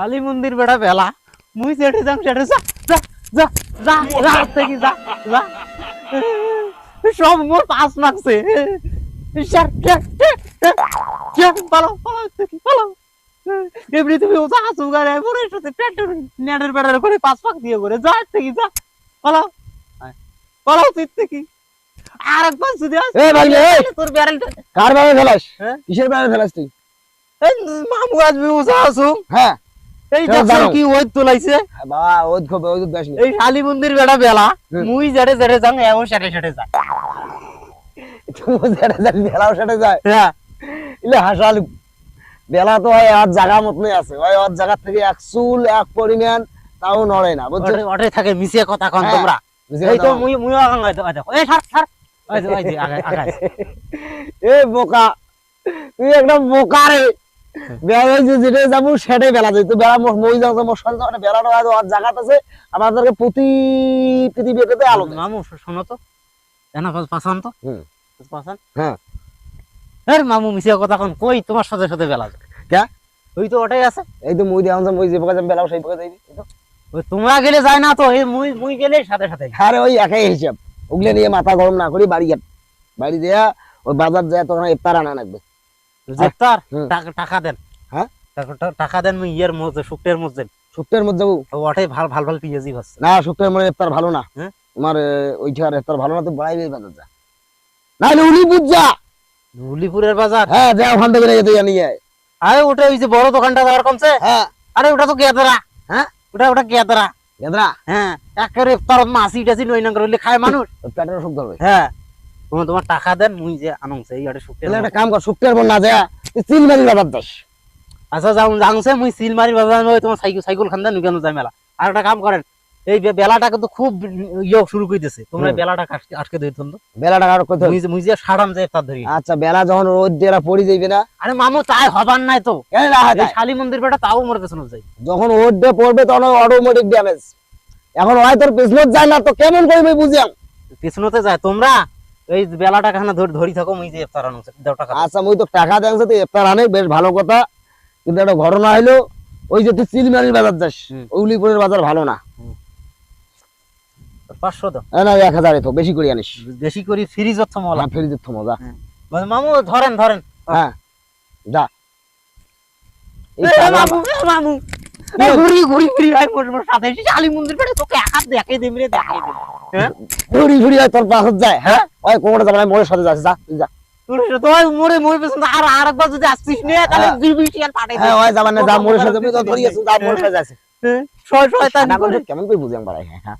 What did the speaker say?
কালী মন্দির বেড়া বেলা। মুই সেটে যাম সেটে যা যা যা যা যা থেকে যা যা। সব মোর পাস পালাও থেকে পালাও এমনি তুমি ও যা সুগার পরে সাথে নেটের বেড়ার করে পাঁচ পাক দিয়ে করে যা থেকে যা। পালাও পালাও তুই থেকে। আর একবার যদি আসে এ এ তোর ব্যারেলটা কার বারে ফেলাস? হ্যাঁ? কিসের বারে ফেলাস তুই? মামু আসবে ওসা আসু হ্যাঁ। এই চল, কি ওই তোলাইছে। বাবা ওই খোবে ওই দেশ এই শালি মন্দির বেড়া বেলা। মুই জেড়ে জেড়ে যাং এও সেটে সেটে যা তুমি যেটা জানি বেলাও সেটা যায়। হ্যাঁ। ইলে হাসাল বেলা তো হয় আর জায়গা মতনই আছে। ওই ওর জায়গা থেকে এক চুল এক পরিমাণ তাও নড়ে না বুঝছ? ওটে থাকে মিশিয়ে কথা কন হ্যাঁ। তোমরা। এই তো মুই মুই আগাং আইতো আইতো এই ছাড় ছাড়। ওই যে ওই যে আগে আগে এ বোকা। তুই একটা বোকা রে। বেলা যে যেটা যাব সেটাই বেলা যাই তো বেলা মই যাও মোর সন্ধ্যা মানে বেলাটা হয় জায়গা আছে আমাদেরকে প্রতি পৃথিবী আলো মামু শোনো তো। জানা পাসান তো? পাসান হ্যাঁ। এর মামু মিশিয়ে কথা কন কই তোমার সাথে সাথে বেলা যায়। ওই তো ওটাই আছে। এই তো মুই দেওয়া মই যে পোকা যাম বেলাও সেই পোকা যাইবি তোমরা গেলে যায় না তো এই মুই মুই গেলে সাথে সাথে। আরে ওই একাই হিসাব। ওগুলো নিয়ে মাথা গরম না করি বাড়ি যান বাড়ি দেয়া ওই বাজার যায় তখন ইফতার আনা লাগবে। টাকা- টাকা দেন। হ্যাঁ? টাকা- দেন মুই ইয়ের মধ্যে শুক্তের মধ্যে। শুক্তের মধ্যে যাব ওটাই ভালো ভালো ভালো হচ্ছে না শুক্তের মধ্যে ইফতার ভালো না। হ্যাঁ? তোমার ওইটার ভালো না বাড়াই বাজার যা। না উলি বুঝ উলিপুরের বাজার? হ্যাঁ যা ওখান থেকে আরে ওটা ওই যে বড় দোকানটা যাওয়ার কমছে? হ্যাঁ। আরে ওটা তো গেদরা হ্যাঁ? ওটা ওটা গেদরা এদরা হ্যাঁ একেবারে ইফতার মাসি টাসি নই না করলে খায় মানুষ। পেটের অসুখ ধরবে। হ্যাঁ। তোমার টাকা দেন মুই যে আনংছে এই শুক্তের একটা কাম কর শুক্তের পর না যা তুই চিল মারি বাজার যাস। আচ্ছা যাও জাংছে মুই সিলমারি বাজার ওই তোমার সাইকেল সাইকেল খান দেন যায় মেলা। আর একটা কাম করেন এই বে- বেলাটা কিন্তু খুব ইয়ে শুরু করে দিছে। তোমরা বেলাটা আটকে দিতেন তো। বেলা টাকা আর কত মুই যে মুই যে সাড়াম যে ইফতার ধরি আচ্ছা বেলা যখন রোদ দিয়ে পড়ি যাইবে না? আরে মামু তাই হবার নাই তো। কেন এই যায়? শালি মন্দির বেটা তাও মোর পেছনে যাই যখন রোদ দিয়ে পড়বে তখন অটোমেটিক ড্যামেজ এখন হয় তোর পিছনত যায় না তো কেমন করবে বুঝিয়াম পেছনতে যায়। তোমরা এই বেলাটা খানা ধরে ধরি থাকো মুই যে ইফতার আনছে দাও টাকা আচ্ছা মুই তো টাকা দেনছে তুই ইফতার আনে বেশ ভালো কথা। কিন্তু একটা ঘটনা হইল ওই যে তুই চিলমারির বাজার যাস উলিপুরের বাজার ভালো না। পাঁচশো দাও না এক হাজার তো বেশি করে আনিস। বেশি করে ফ্রিজ অর্থ মলা। হ্যাঁ ফেরি মজা মামু ধরেন ধরেন। হ্যাঁ যা। এই এ, পাগলা- মামু মামু। ঘুরি ঘুরি ঘুরি আই মোর মোর সাথে এসে শালি মন্দির বেটা তোকে এক হাত দেখাই দেবি রে দেখাই দেবি ঘুরি ঘুরি তোর পাশে যায় হ্যাঁ? ওই কোমরে যাবে মোড়ের সাথে যাচ্ছে যা যা। তোর মোরে মোরে পেছন আর আরেকবার যদি আসছিস নে তাহলে। দুই বিশ আর পাঠাই হ্যাঁ ওই যাবে যা সাথে সাথে কেমন করে পারাই হ্যাঁ।